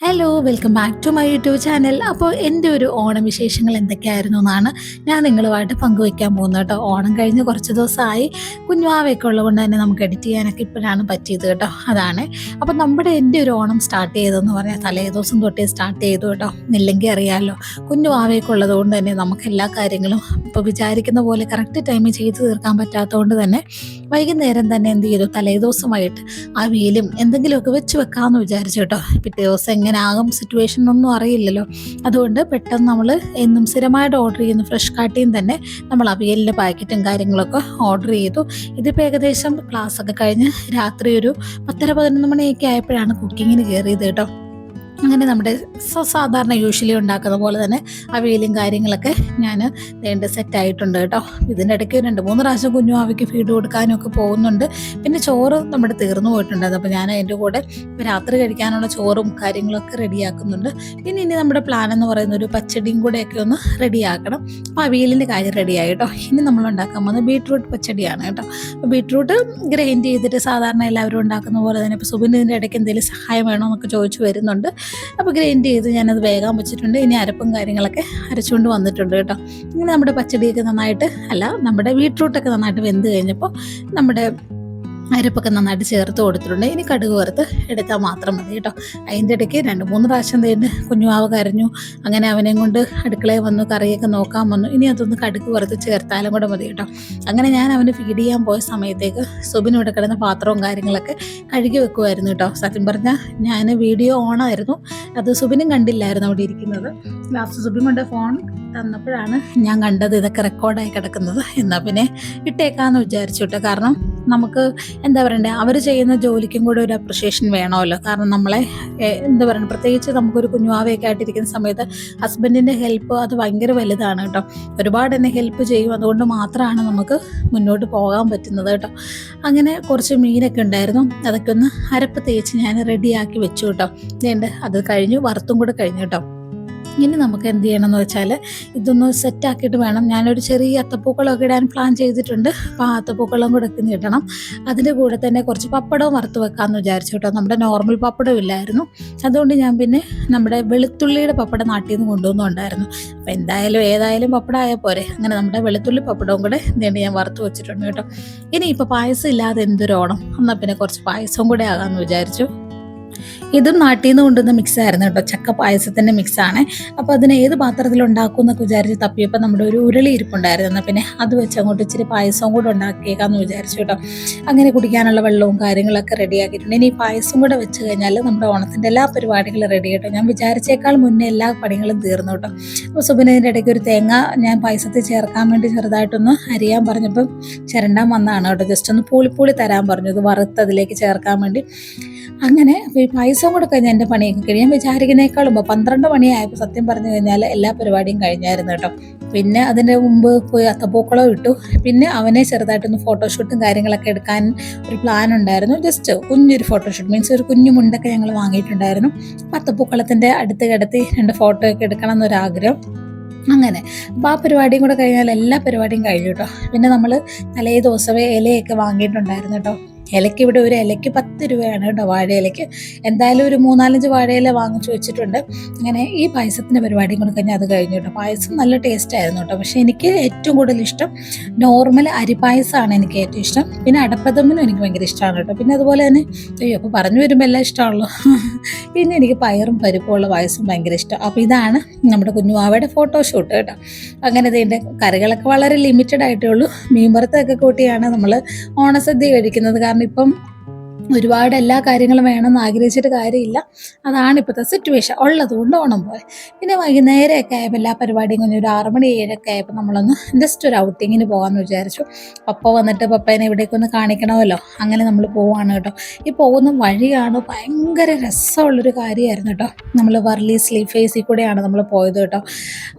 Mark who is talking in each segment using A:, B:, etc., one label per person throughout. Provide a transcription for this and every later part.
A: Hello welcome back to my YouTube channel അപ്പോൾ എന്റെ ഒരു ഓണം വിശേഷങ്ങൾ എന്തൊക്കെയായിരുന്നു എന്നാണ് ഞാൻ നിങ്ങളുമായിട്ട് പങ്കുവയ്ക്കാൻ പോകുന്നത് കേട്ടോ. ഓണം കഴിഞ്ഞ് കുറച്ച് ദിവസമായി കുഞ്ഞുവാവയൊക്കെ ഉള്ളതുകൊണ്ട് തന്നെ നമുക്ക് എഡിറ്റ് ചെയ്യാനൊക്കെ ഇപ്പോഴാണ് പറ്റിയത് കേട്ടോ. അതാണ്. അപ്പോൾ നമ്മുടെ എന്റെ ഒരു ഓണം സ്റ്റാർട്ട് ചെയ്തതെന്ന് പറഞ്ഞാൽ തലേ ദിവസം തൊട്ടേ സ്റ്റാർട്ട് ചെയ്തു കേട്ടോ. ഇല്ലെങ്കിൽ അറിയാമല്ലോ കുഞ്ഞുവാവയൊക്കെ ഉള്ളത് കൊണ്ട് തന്നെ നമുക്ക് എല്ലാ കാര്യങ്ങളും ഇപ്പോൾ വിചാരിക്കുന്ന പോലെ കറക്റ്റ് ടൈമിൽ ചെയ്തു തീർക്കാൻ പറ്റാത്തതുകൊണ്ട് തന്നെ വൈകുന്നേരം തന്നെ എന്ത് ചെയ്തു? തലേ ദിവസമായിട്ട് ആ വീലും എന്തെങ്കിലുമൊക്കെ വെച്ച് വെക്കാമെന്ന് വിചാരിച്ചു കേട്ടോ. പിറ്റേ ദിവസം എങ്ങനെ ആകും സിറ്റുവേഷൻ ഒന്നും അറിയില്ലല്ലോ. അതുകൊണ്ട് പെട്ടെന്ന് നമ്മൾ എന്നും സ്ഥിരമായിട്ട് ഓർഡർ ചെയ്യുന്ന. ഫ്രഷ് കാട്ടിയും തന്നെ നമ്മൾ അവിയലിന്റെ പാക്കറ്റും കാര്യങ്ങളൊക്കെ ഓർഡർ ചെയ്തു. ഇതിപ്പോൾ ഏകദേശം ക്ലാസ്സൊക്കെ കഴിഞ്ഞ് രാത്രി ഒരു പത്തര പതിനൊന്ന് മണിയൊക്കെ ആയപ്പോഴാണ് കുക്കിങ്ങിന് കയറിയത് കേട്ടോ. അങ്ങനെ നമ്മുടെ സാധാരണ യൂഷ്വലി ഉണ്ടാക്കുന്ന പോലെ തന്നെ അവിയലും കാര്യങ്ങളൊക്കെ ഞാൻ വേണ്ട സെറ്റ് ആയിട്ടുണ്ട് കേട്ടോ. ഇതിന്റെ ഇടയ്ക്ക് രണ്ട് മൂന്ന് പ്രാവശ്യം കുഞ്ഞു അവയ്ക്ക് ഫീഡ് കൊടുക്കാനും ഒക്കെ പോകുന്നുണ്ട്. പിന്നെ ചോറ് നമ്മുടെ തീർന്നു പോയിട്ടുണ്ടായിരുന്നു അപ്പോൾ ഞാൻ അതിന്റെ കൂടെ രാത്രി കഴിക്കാനുള്ള ചോറും കാര്യങ്ങളൊക്കെ റെഡിയാക്കുന്നുണ്ട് പിന്നെ ഇനി നമ്മുടെ പ്ലാൻ എന്ന് പറയുന്ന ഒരു പച്ചടിയും കൂടെയൊക്കെ ഒന്ന് റെഡിയാക്കണം അപ്പോൾ അവിയലിന്റെ കാര്യം റെഡിയായി കേട്ടോ. ഇനി നമ്മൾ ഉണ്ടാക്കാൻ പോകുന്നത് ബീട്രൂട്ട് പച്ചടിയാണ് കേട്ടോ. അപ്പോൾ ബീട്രൂട്ട് ഗ്രൈൻഡ് ചെയ്തിട്ട് സാധാരണ എല്ലാവരും ഉണ്ടാക്കുന്ന പോലെ തന്നെ ഇപ്പോൾ സുബിൻ ഇതിന്റെ ഇടയ്ക്ക് എന്തെങ്കിലും സഹായം വേണോ എന്നൊക്കെ ചോദിച്ചു വരുന്നുണ്ട്. അപ്പോൾ ഗ്രൈൻഡ് ചെയ്ത് ഞാനത് വേഗം വെച്ചിട്ടുണ്ട്. ഇനി അരപ്പും കാര്യങ്ങളൊക്കെ അരച്ചുകൊണ്ട് വന്നിട്ടുണ്ട് കേട്ടോ. ഇങ്ങനെ നമ്മുടെ പച്ചടിയൊക്കെ നന്നായിട്ട് അല്ല നമ്മുടെ ബീട്രൂട്ടൊക്കെ നന്നായിട്ട് വെന്ത് കഴിഞ്ഞപ്പോൾ നമ്മുടെ അരപ്പൊക്കെ നന്നായിട്ട് ചേർത്ത് കൊടുത്തിട്ടുണ്ട്. ഇനി കടുക് വറുത്ത് എടുത്താൽ മാത്രം മതി കേട്ടോ. അതിന്റെ ഇടയ്ക്ക് രണ്ട് മൂന്ന് പ്രാവശ്യം തേണ്ട് കുഞ്ഞുമാവ് കരഞ്ഞു. അങ്ങനെ അവനെയും കൊണ്ട് അടുക്കളയിൽ വന്നു കറിയൊക്കെ നോക്കാൻ വന്നു. ഇനി അതൊന്ന് കടുക് വറുത്ത് ചേർത്താലും കൂടെ മതി കേട്ടോ. അങ്ങനെ ഞാൻ അവന് ഫീഡ് ചെയ്യാൻ പോയ സമയത്തേക്ക് സുബിന് ഇവിടെ കിടന്ന പാത്രവും കാര്യങ്ങളൊക്കെ കഴുകി വെക്കുമായിരുന്നു കേട്ടോ. സത്യം പറഞ്ഞാൽ ഞാൻ വീഡിയോ ഓണായിരുന്നു അത് സുബിനും കണ്ടില്ലായിരുന്നു അവിടെ ഇരിക്കുന്നത്. ലാസ്റ്റ് കൊണ്ട് ഫോൺ തന്നപ്പോഴാണ് ഞാൻ കണ്ടത് ഇതൊക്കെ റെക്കോർഡായി കിടക്കുന്നത്. എന്നാൽ പിന്നെ ഇട്ടേക്കാന്ന് വിചാരിച്ചു കേട്ടോ കാരണം നമുക്ക് എന്താ പറയണ്ടേ അവർ ചെയ്യുന്ന ജോലിക്കും കൂടെ ഒരു അപ്രിഷിയേഷൻ വേണമല്ലോ. കാരണം നമ്മളെ എന്താ പറയുക പ്രത്യേകിച്ച് നമുക്കൊരു കുഞ്ഞുവാവയൊക്കെ ആയിട്ടിരിക്കുന്ന സമയത്ത് ഹസ്ബൻഡിന്റെ ഹെൽപ്പ് അത് ഭയങ്കര വലുതാണ് കേട്ടോ ഒരുപാട് എന്നെ ഹെൽപ്പ് ചെയ്യും. അതുകൊണ്ട് മാത്രമാണ് നമുക്ക് മുന്നോട്ട് പോകാൻ പറ്റുന്നത് കേട്ടോ അങ്ങനെ കുറച്ച് മീനൊക്കെ ഉണ്ടായിരുന്നു. അതൊക്കെ ഒന്ന് അരപ്പ് തേച്ച് ഞാൻ റെഡിയാക്കി വെച്ചു കേട്ടോ അത് കഴിഞ്ഞു വറുത്തും കൂടെ കഴിഞ്ഞു കേട്ടോ ഇനി നമുക്ക് എന്ത് ചെയ്യണം എന്ന് വെച്ചാൽ ഇതൊന്ന് സെറ്റാക്കിയിട്ട് വേണം. ഞാനൊരു ചെറിയ അത്തപ്പൂക്കളമൊക്കെ ഇടാൻ പ്ലാൻ ചെയ്തിട്ടുണ്ട്. അപ്പോൾ ആ അത്തപ്പൂക്കളം കൂടെ ഒക്കെ ഇടണം. അതിന്റെ കൂടെ തന്നെ കുറച്ച് പപ്പടവും വറുത്ത് വെക്കാമെന്ന് വിചാരിച്ചു കേട്ടോ. നമ്മുടെ നോർമൽ പപ്പടം ഇല്ലായിരുന്നു. അതുകൊണ്ട് ഞാൻ പിന്നെ നമ്മുടെ വെളുത്തുള്ളിയുടെ പപ്പടം നാട്ടിൽ നിന്ന് കൊണ്ടുവന്നുണ്ടായിരുന്നു അപ്പോൾ എന്തായാലും ഏതായാലും പപ്പടമായ പോരെ. അങ്ങനെ നമ്മുടെ വെളുത്തുള്ളി പപ്പടവും കൂടെ എന്തുകൊണ്ട് ഞാൻ വറുത്ത് വെച്ചിട്ടുണ്ട് കേട്ടോ. ഇനി ഇപ്പോൾ പായസം ഇല്ലാതെ എന്തൊരു ഓണം? എന്നാൽ പിന്നെ കുറച്ച് പായസവും കൂടെ ആകാമെന്ന് വിചാരിച്ചു. ഇതും നാട്ടിൽ നിന്ന് കൊണ്ടുവന്ന മിക്സ് ആയിരുന്നു കേട്ടോ. ചക്ക പായസത്തിന്റെ മിക്സാണ് അപ്പോൾ അതിനെ ഏത് പാത്രത്തിൽ ഉണ്ടാക്കും എന്നൊക്കെ വിചാരിച്ച് തപ്പിയപ്പോൾ നമ്മുടെ ഒരു ഉരുളി ഇരിപ്പുണ്ടായിരുന്നു. പിന്നെ അത് വെച്ച് അങ്ങോട്ട് ഇച്ചിരി പായസവും കൂടെ ഉണ്ടാക്കിയേക്കാന്ന് വിചാരിച്ചു കേട്ടോ. അങ്ങനെ കുടിക്കാനുള്ള വെള്ളവും കാര്യങ്ങളൊക്കെ റെഡിയാക്കിയിട്ടുണ്ട് ഇനി പായസം കൂടെ വെച്ച് കഴിഞ്ഞാൽ നമ്മുടെ ഓണത്തിന്റെ എല്ലാ പരിപാടികളും റെഡി കേട്ടോ ഞാൻ വിചാരിച്ചേക്കാൾ മുന്നേ എല്ലാ പണികളും തീർന്നു കേട്ടോ. അപ്പോൾ സുബിനതിന്റെ ഇടയ്ക്ക് ഒരു തേങ്ങ ഞാൻ പായസത്തിൽ ചേർക്കാൻ വേണ്ടി ചെറുതായിട്ടൊന്ന് അരിയാൻ പറഞ്ഞപ്പം ചിരണ്ടാൻ വന്നതാണ് കേട്ടോ. ജസ്റ്റ് ഒന്ന് പൂളിപ്പൂളി തരാൻ പറഞ്ഞു. ഇത് വറുത്ത് അതിലേക്ക് ചേർക്കാൻ വേണ്ടി. അങ്ങനെ ഈ പായസം കൂടെ കഴിഞ്ഞ് എന്റെ പണിയൊക്കെ കഴിഞ്ഞ്. ഞാൻ വിചാരിക്കുന്നേക്കാളും മുമ്പ് പന്ത്രണ്ട് മണിയായപ്പോൾ സത്യം പറഞ്ഞു കഴിഞ്ഞാൽ എല്ലാ പരിപാടിയും കഴിഞ്ഞായിരുന്നു കേട്ടോ. പിന്നെ അതിന്റെ മുമ്പ് പോയി അത്തപ്പൂക്കളം ഇട്ടു. പിന്നെ അവനെ ചെറുതായിട്ടൊന്ന് ഫോട്ടോഷൂട്ടും കാര്യങ്ങളൊക്കെ എടുക്കാൻ ഒരു പ്ലാൻ ഉണ്ടായിരുന്നു. ജസ്റ്റ് കുഞ്ഞൊരു ഫോട്ടോഷൂട്ട് മീൻസ് ഒരു കുഞ്ഞു മുണ്ടൊക്കെ ഞങ്ങൾ വാങ്ങിയിട്ടുണ്ടായിരുന്നു. അത്തപ്പൂക്കളത്തിന്റെ അടുത്ത് കിടത്തി രണ്ട് ഫോട്ടോ ഒക്കെ എടുക്കണം എന്നൊരാഗ്രഹം അങ്ങനെ. അപ്പോൾ ആ പരിപാടിയും കൂടെ കഴിഞ്ഞാൽ എല്ലാ പരിപാടിയും കഴിഞ്ഞു കേട്ടോ. പിന്നെ നമ്മൾ തലേ ദിവസമേ ഇലയൊക്കെ വാങ്ങിയിട്ടുണ്ടായിരുന്നു കേട്ടോ. ഇലയ്ക്ക് ഇവിടെ ഒരു ഇലയ്ക്ക് പത്ത് രൂപയാണ് കേട്ടോ വാഴ ഇലയ്ക്ക്. എന്തായാലും ഒരു മൂന്നാലഞ്ച് വാഴയില വാങ്ങിച്ചു വെച്ചിട്ടുണ്ട്. അങ്ങനെ ഈ പായസത്തിന്റെ പരിപാടിയും കൂടെ കഴിഞ്ഞാൽ അത് കഴിഞ്ഞു കേട്ടോ. പായസം നല്ല ടേസ്റ്റ് ആയിരുന്നു കേട്ടോ. പക്ഷേ എനിക്ക് ഏറ്റവും കൂടുതൽ ഇഷ്ടം നോർമൽ അരിപ്പായസമാണ് എനിക്ക് ഏറ്റവും ഇഷ്ടം. പിന്നെ അടപ്പതമ്മനും എനിക്ക് ഭയങ്കര ഇഷ്ടമാണ് കേട്ടോ. പിന്നെ അതുപോലെ തന്നെ അയ്യോ അപ്പോൾ പറഞ്ഞു വരുമ്പോൾ എല്ലാം ഇഷ്ടമാണല്ലോ. പിന്നെ എനിക്ക് പയറും പരിപ്പുള്ള പായസം ഭയങ്കര ഇഷ്ടം. അപ്പോൾ ഇതാണ് നമ്മുടെ കുഞ്ഞുവാവയുടെ ഫോട്ടോഷൂട്ട് കേട്ടോ. അങ്ങനെ ഇതിന്റെ കറികളൊക്കെ വളരെ ലിമിറ്റഡ് ആയിട്ടേ ഉള്ളൂ. മീൻ വറുത്തൊക്കെ കൂട്ടിയാണ് നമ്മൾ ഓണസദ്യ കഴിക്കുന്നത്. ഇപ്പം ഒരുപാട് എല്ലാ കാര്യങ്ങളും വേണമെന്ന് ആഗ്രഹിച്ചിട്ട് കാര്യമില്ല. അതാണ് ഇപ്പോഴത്തെ സിറ്റുവേഷൻ ഉള്ളതുകൊണ്ട് ഓണം പോലെ പിന്നെ വൈകുന്നേരമൊക്കെ ആയപ്പോൾ എല്ലാ പരിപാടിയും കഴിഞ്ഞ് ഒരു ആറ് മണി ഏഴൊക്കെ ആയപ്പോൾ നമ്മളൊന്ന് ജസ്റ്റ് ഒരു ഔട്ടിങ്ങിന് പോകാമെന്ന് വിചാരിച്ചു. പപ്പ വന്നിട്ട് പപ്പേനെ ഇവിടേക്ക് ഒന്ന് കാണിക്കണമല്ലോ. അങ്ങനെ നമ്മൾ പോവാണ് കേട്ടോ. ഈ പോകുന്ന വഴിയാണ് ഭയങ്കര രസമുള്ളൊരു കാര്യമായിരുന്നു കേട്ടോ. നമ്മൾ വർലി സ്ലീപ് ഫേസിൽ കൂടെയാണ് നമ്മൾ പോയത് കേട്ടോ.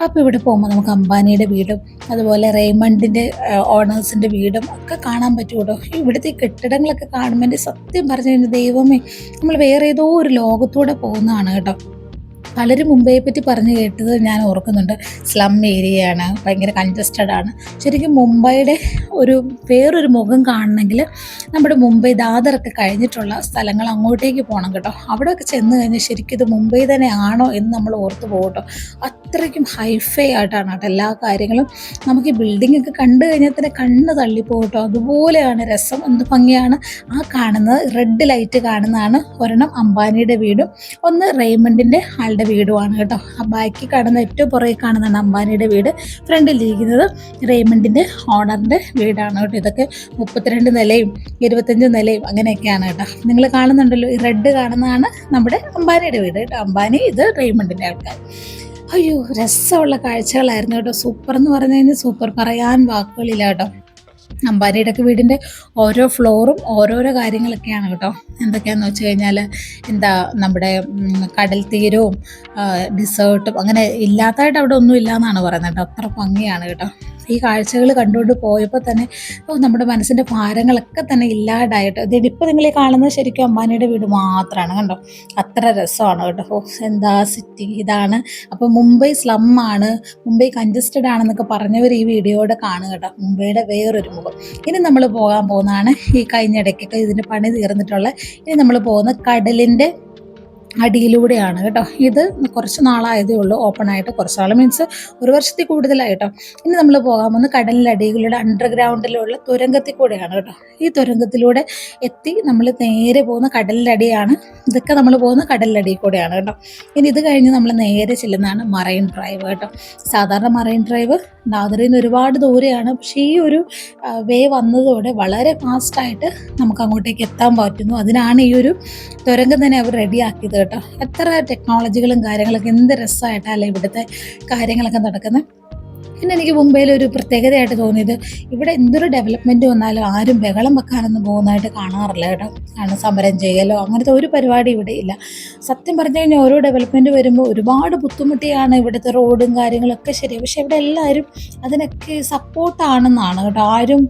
A: അപ്പോൾ ഇവിടെ പോകുമ്പോൾ നമുക്ക് അംബാനിയുടെ വീടും അതുപോലെ റെയ്മണ്ടിന്റെ ഓണേഴ്സിന്റെ വീടും ഒക്കെ കാണാൻ പറ്റും കേട്ടോ. ഇവിടുത്തെ കെട്ടിടങ്ങളൊക്കെ കാണുമ്പോൾ സത്യം പറഞ്ഞു കഴിഞ്ഞാൽ ദൈവമേ നമ്മൾ വേറെ ഏതോ ഒരു ലോകത്തൂടെ പോകുന്നതാണ് കേട്ടോ. പലരും മുംബൈയെ പറ്റി പറഞ്ഞു കേട്ടത് ഞാൻ ഓർക്കുന്നുണ്ട്. സ്ലം ഏരിയയാണ് ഭയങ്കര കൺജസ്റ്റഡ് ആണ്. ശരിക്കും മുംബൈയുടെ ഒരു വേറൊരു മുഖം കാണണമെങ്കിൽ നമ്മുടെ മുംബൈ ദാദറൊക്കെ കഴിഞ്ഞിട്ടുള്ള സ്ഥലങ്ങൾ അങ്ങോട്ടേക്ക് പോകണം കേട്ടോ. അവിടെയൊക്കെ ചെന്ന് കഴിഞ്ഞാൽ ശരിക്കും ഇത് മുംബൈ തന്നെ ആണോ എന്ന് നമ്മൾ ഓർത്ത് പോകട്ടോ അത്രയ്ക്കും ഹൈഫൈ ആയിട്ടാണ് കേട്ടോ എല്ലാ കാര്യങ്ങളും. നമുക്ക് ഈ ബിൽഡിംഗ് ഒക്കെ കണ്ടു കഴിഞ്ഞാൽ തന്നെ കണ്ണ് തള്ളിപ്പോകട്ടോ കേട്ടോ. അതുപോലെയാണ് രസം. എന്ത് ഭംഗിയാണ് ആ കാണുന്നത്. റെഡ് ലൈറ്റ് കാണുന്നതാണ്. ഒരെണ്ണം അംബാനിയുടെ വീടും ഒന്ന് റെയ്മണ്ടിന്റെ ആളുടെ വീടുമാണ് കേട്ടോ. ആ ബാക്കി കടന്ന് ഏറ്റവും പുറകെ കാണുന്നതാണ് അമ്പാനിയുടെ വീട് ഫ്രണ്ടിലിരിക്കുന്നത് റേമണ്ടിന്റെ ഓണറിന്റെ വീടാണ് കേട്ടോ. ഇതൊക്കെ മുപ്പത്തിരണ്ട് നിലയും ഇരുപത്തഞ്ച് നിലയും അങ്ങനെയൊക്കെയാണ് കേട്ടോ. നിങ്ങൾ കാണുന്നുണ്ടല്ലോ ഈ റെഡ് കാണുന്നതാണ് നമ്മുടെ അമ്പാനിയുടെ വീട് കേട്ടോ. അംബാനി ഇത് റേമണ്ടിന്റെ ആൾക്കാർ അയ്യോ രസമുള്ള കാഴ്ചകളായിരുന്നു കേട്ടോ. സൂപ്പർ എന്ന് പറഞ്ഞു കഴിഞ്ഞാൽ സൂപ്പർ പറയാൻ വാക്കുകളില്ല കേട്ടോ. അമ്പാനിയുടെ ഒക്കെ വീടിന്റെ ഓരോ ഫ്ലോറും ഓരോരോ കാര്യങ്ങളൊക്കെയാണ് കേട്ടോ. എന്തൊക്കെയാണെന്ന് വെച്ച് കഴിഞ്ഞാൽ എന്താ നമ്മുടെ കടൽ തീരവും ഡിസേർട്ടും അങ്ങനെ ഇല്ലാത്തതായിട്ട് അവിടെ ഒന്നും ഇല്ല എന്നാണ് പറയുന്നത് കേട്ടോ. അത്ര ഭംഗിയാണ് കേട്ടോ. ഈ കാഴ്ചകൾ കണ്ടുകൊണ്ട് പോയപ്പോൾ തന്നെ നമ്മുടെ മനസ്സിന്റെ ഭാരങ്ങളൊക്കെ തന്നെ ഇല്ലാണ്ടായിട്ട് അതായത് ഇപ്പോൾ നിങ്ങളെ കാണുന്നത് ശരിക്കും അമ്പാനിയുടെ വീട് മാത്രമാണ് കണ്ടോ? അത്ര രസമാണ് കേട്ടോ. എന്താ സിറ്റി ഇതാണ്. അപ്പോൾ മുംബൈ സ്ലം ആണ്. മുംബൈ കഞ്ചസ്റ്റഡ് ആണെന്നൊക്കെ പറഞ്ഞവർ ഈ വീഡിയോയുടെ കാണുക കേട്ടോ. മുംബൈയുടെ വേറൊരു മുഖം. ഇനി നമ്മൾ പോകാൻ പോകുന്നതാണ് ഈ കഴിഞ്ഞ ഇടയ്ക്കൊക്കെ ഇതിന്റെ പണി തീർന്നിട്ടുള്ള ഇനി നമ്മൾ പോകുന്ന കടലിന്റെ അടിയിലൂടെയാണ് കേട്ടോ. ഇത് കുറച്ച് നാളായതേ ഉള്ളൂ ഓപ്പൺ ആയിട്ട് കുറച്ച് നാൾ മീൻസ് ഒരു വർഷത്തിൽ കൂടുതലായിട്ടോ ഇനി നമ്മൾ പോകാൻ പോകുന്ന കടലിനടിയിലൂടെ അണ്ടർഗ്രൗണ്ടിലുള്ള തുരങ്കത്തിൽ കൂടെയാണ് കേട്ടോ. ഈ തുരങ്കത്തിലൂടെ എത്തി നമ്മൾ നേരെ പോകുന്ന കടലിനടിയാണ് ഇതൊക്കെ നമ്മൾ പോകുന്ന കടലിനടിയിൽ കൂടെയാണ് കേട്ടോ. ഇനി ഇത് കഴിഞ്ഞ് നമ്മൾ നേരെ ചെല്ലുന്നതാണ് മറൈൻ ഡ്രൈവ് കേട്ടോ. സാധാരണ മറൈൻ ഡ്രൈവ് ദാദറിൽ നിന്ന് ഒരുപാട് ദൂരെയാണ്. പക്ഷേ ഈ ഒരു വേ വന്നതോടെ വളരെ ഫാസ്റ്റായിട്ട് നമുക്ക് അങ്ങോട്ടേക്ക് എത്താൻ പറ്റുന്നു. അതിനാണ് ഈ ഒരു തുരങ്കം തന്നെ അവർ റെഡിയാക്കിയത് കേട്ടോ. എത്ര ടെക്നോളജികളും കാര്യങ്ങളൊക്കെ എന്ത് രസമായിട്ടല്ലേ ഇവിടുത്തെ കാര്യങ്ങളൊക്കെ നടക്കുന്നത് പിന്നെ എനിക്ക് മുംബൈയിൽ ഒരു പ്രത്യേകതയായിട്ട് തോന്നിയത് ഇവിടെ എന്തൊരു ഡെവലപ്മെന്റ് വന്നാലും ആരും ബഹളം വെക്കാനൊന്നും പോകുന്നതായിട്ട് കാണാറില്ല കേട്ടോ. കാരണം സമരം ചെയ്യലോ അങ്ങനത്തെ ഒരു പരിപാടി ഇവിടെ ഇല്ല. സത്യം പറഞ്ഞു കഴിഞ്ഞാൽ ഓരോ ഡെവലപ്മെന്റ് വരുമ്പോൾ ഒരുപാട് ബുദ്ധിമുട്ടിയാണ് ഇവിടുത്തെ റോഡും കാര്യങ്ങളൊക്കെ ശരി പക്ഷെ ഇവിടെ എല്ലാവരും അതിനൊക്കെ സപ്പോർട്ടാണെന്നാണ് കേട്ടോ. ആരും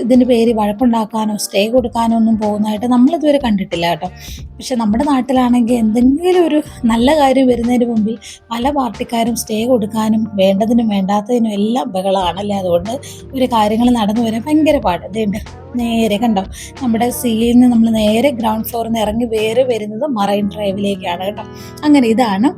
A: ഇതിന്റെ പേര് വഴക്കുണ്ടാക്കാനോ സ്റ്റേ കൊടുക്കാനോ ഒന്നും പോകുന്നതായിട്ട് നമ്മളിതുവരെ കണ്ടിട്ടില്ല കേട്ടോ. പക്ഷെ നമ്മുടെ നാട്ടിലാണെങ്കിൽ എന്തെങ്കിലും ഒരു നല്ല കാര്യം വരുന്നതിന് മുമ്പിൽ പല പാർട്ടിക്കാരും സ്റ്റേ കൊടുക്കാനും വേണ്ടതിനും വേണ്ടാത്തതിനും എല്ലാം ബഹളമാണല്ലേ അതുകൊണ്ട് ഒരു കാര്യങ്ങൾ നടന്നു വരാൻ ഭയങ്കര പാട്. ഇതുണ്ട് നേരെ കണ്ടോ? നമ്മുടെ സിയിൽ നിന്ന് നമ്മൾ നേരെ ഗ്രൗണ്ട് ഫ്ലോറിൽ നിന്ന് ഇറങ്ങി വേറെ വരുന്നത് മറൈൻ ഡ്രൈവിലേക്കാണ് കേട്ടോ. അങ്ങനെ ഇതാണ്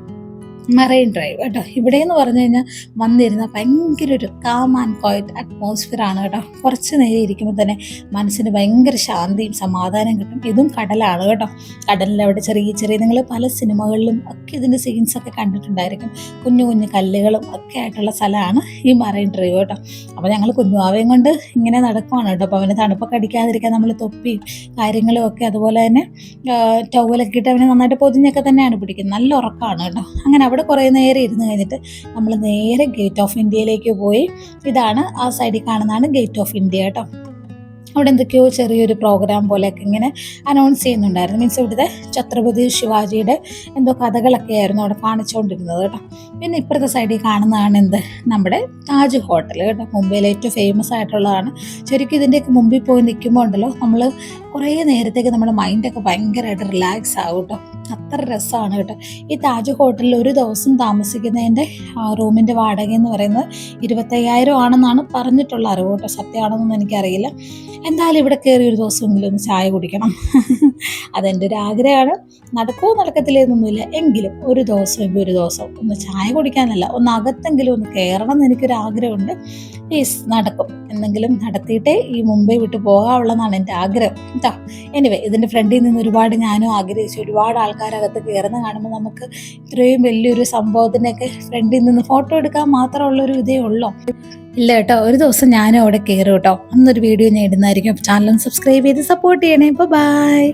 A: മറൈൻ ഡ്രൈവ് കേട്ടോ. ഇവിടെ എന്ന് പറഞ്ഞു കഴിഞ്ഞാൽ വന്നിരുന്ന ഭയങ്കര ഒരു കാം ആൻഡ് കോയറ്റ് അറ്റ്മോസ്ഫിയർ ആണ് കേട്ടോ. കുറച്ച് നേരം ഇരിക്കുമ്പോൾ തന്നെ മനസ്സിന് ഭയങ്കര ശാന്തിയും സമാധാനം കിട്ടും. ഇതും കടലാണ് കേട്ടോ. കടലിൽ അവിടെ ചെറിയ ചെറിയ നിങ്ങൾ പല സിനിമകളിലും ഒക്കെ ഇതിന്റെ സീൻസ് ഒക്കെ കണ്ടിട്ടുണ്ടായിരിക്കും. കുഞ്ഞു കുഞ്ഞു കല്ലുകളും ഒക്കെ ആയിട്ടുള്ള സ്ഥലമാണ് ഈ മറൈൻ ഡ്രൈവ് കേട്ടോ. അപ്പോൾ ഞങ്ങൾ കുഞ്ഞുവാവയും കൊണ്ട് ഇങ്ങനെ നടക്കുവാണ് കേട്ടോ. അപ്പോൾ അവന് തണുപ്പൊക്കെ അടിക്കാതിരിക്കാൻ നമ്മൾ തൊപ്പിയും കാര്യങ്ങളും ഒക്കെ അതുപോലെ തന്നെ ടവലൊക്കെ ഇട്ട് അവനെ നന്നായിട്ട് പൊതിഞ്ഞൊക്കെ തന്നെയാണ് പിടിക്കുന്നത്. നല്ല ഉറക്കമാണ് കേട്ടോ. അങ്ങനെ അവിടെ കുറേ നേരം ഇരുന്ന് കഴിഞ്ഞിട്ട് നമ്മൾ നേരെ ഗേറ്റ് ഓഫ് ഇന്ത്യയിലേക്ക് പോയി. ഇതാണ് ആ സൈഡിൽ കാണുന്നതാണ് ഗേറ്റ് ഓഫ് ഇന്ത്യ കേട്ടോ. അവിടെ എന്തൊക്കെയോ ചെറിയൊരു പ്രോഗ്രാം പോലെയൊക്കെ ഇങ്ങനെ അനൗൺസ് ചെയ്യുന്നുണ്ടായിരുന്നു. മീൻസ് ഇവിടുത്തെ ഛത്രപതി ശിവാജിയുടെ എന്തോ കഥകളൊക്കെ ആയിരുന്നു അവിടെ കാണിച്ചുകൊണ്ടിരുന്നത് കേട്ടോ. പിന്നെ ഇപ്പുറത്തെ സൈഡിൽ കാണുന്നതാണ് എന്ത്? നമ്മുടെ താജ് ഹോട്ടൽ കേട്ടോ. മുംബൈയിലെ ഏറ്റവും ഫേമസ് ആയിട്ടുള്ളതാണ്. ശരിക്കും ഇതിന്റെയൊക്കെ മുമ്പിൽ പോയി നിൽക്കുമ്പോൾ ഉണ്ടല്ലോ നമ്മൾ കുറേ നേരത്തേക്ക് നമ്മുടെ മൈൻഡൊക്കെ ഭയങ്കരമായിട്ട് റിലാക്സ് ആകും കേട്ടോ. അത്ര രസമാണ് കേട്ടോ. ഈ താജ് ഹോട്ടലിൽ ഒരു ദിവസം താമസിക്കുന്നതിന്റെ റൂമിന്റെ വാടക എന്ന് പറയുന്നത് ഇരുപത്തയ്യായിരം ആണെന്നാണ് പറഞ്ഞിട്ടുള്ള അറിവ് കേട്ടോ. സത്യമാണെന്നൊന്നും എനിക്കറിയില്ല. എന്തായാലും ഇവിടെ കയറി ഒരു ദിവസമെങ്കിലും ഒന്ന് ചായ കുടിക്കണം. അതെന്റെ ഒരു ആഗ്രഹമാണ്. നടക്കുമോ നടക്കത്തില്ലെന്നൊന്നുമില്ല എങ്കിലും ഒരു ദിവസം എങ്കിൽ ഒരു ദിവസം ഒന്ന് ചായ കുടിക്കാനല്ല ഒന്ന് അകത്തെങ്കിലും ഒന്ന് കയറണം എന്ന് എനിക്കൊരു ആഗ്രഹമുണ്ട്. പ്ലീസ് നടക്കും. എന്തെങ്കിലും നടത്തിയിട്ടേ ഈ മുംബൈ വിട്ട് പോകാവുള്ളതാണ് എന്റെ ആഗ്രഹം. കേട്ടോ എനിവേ ഇതിന്റെ ഫ്രണ്ടിൽ നിന്ന് ഒരുപാട് ഞാനും ആഗ്രഹിച്ചു. ഒരുപാട് ആൾക്കാരകത്ത് കയറുന്ന കാണുമ്പോൾ നമുക്ക് ഇത്രയും വലിയൊരു സംഭവത്തിനൊക്കെ ഫ്രണ്ടിൽ നിന്ന് ഫോട്ടോ എടുക്കാൻ മാത്രമുള്ളൊരു ഇതേ ഉള്ളൂ. ഇല്ല കേട്ടോ ഒരു ദിവസം ഞാനും അവിടെ കയറും കേട്ടോ. അന്നൊരു വീഡിയോ ഞാൻ ഇടുന്നതായിരിക്കും. ചാനലും സബ്സ്ക്രൈബ് ചെയ്ത് സപ്പോർട്ട് ചെയ്യണേ. ഇപ്പോൾ ബൈ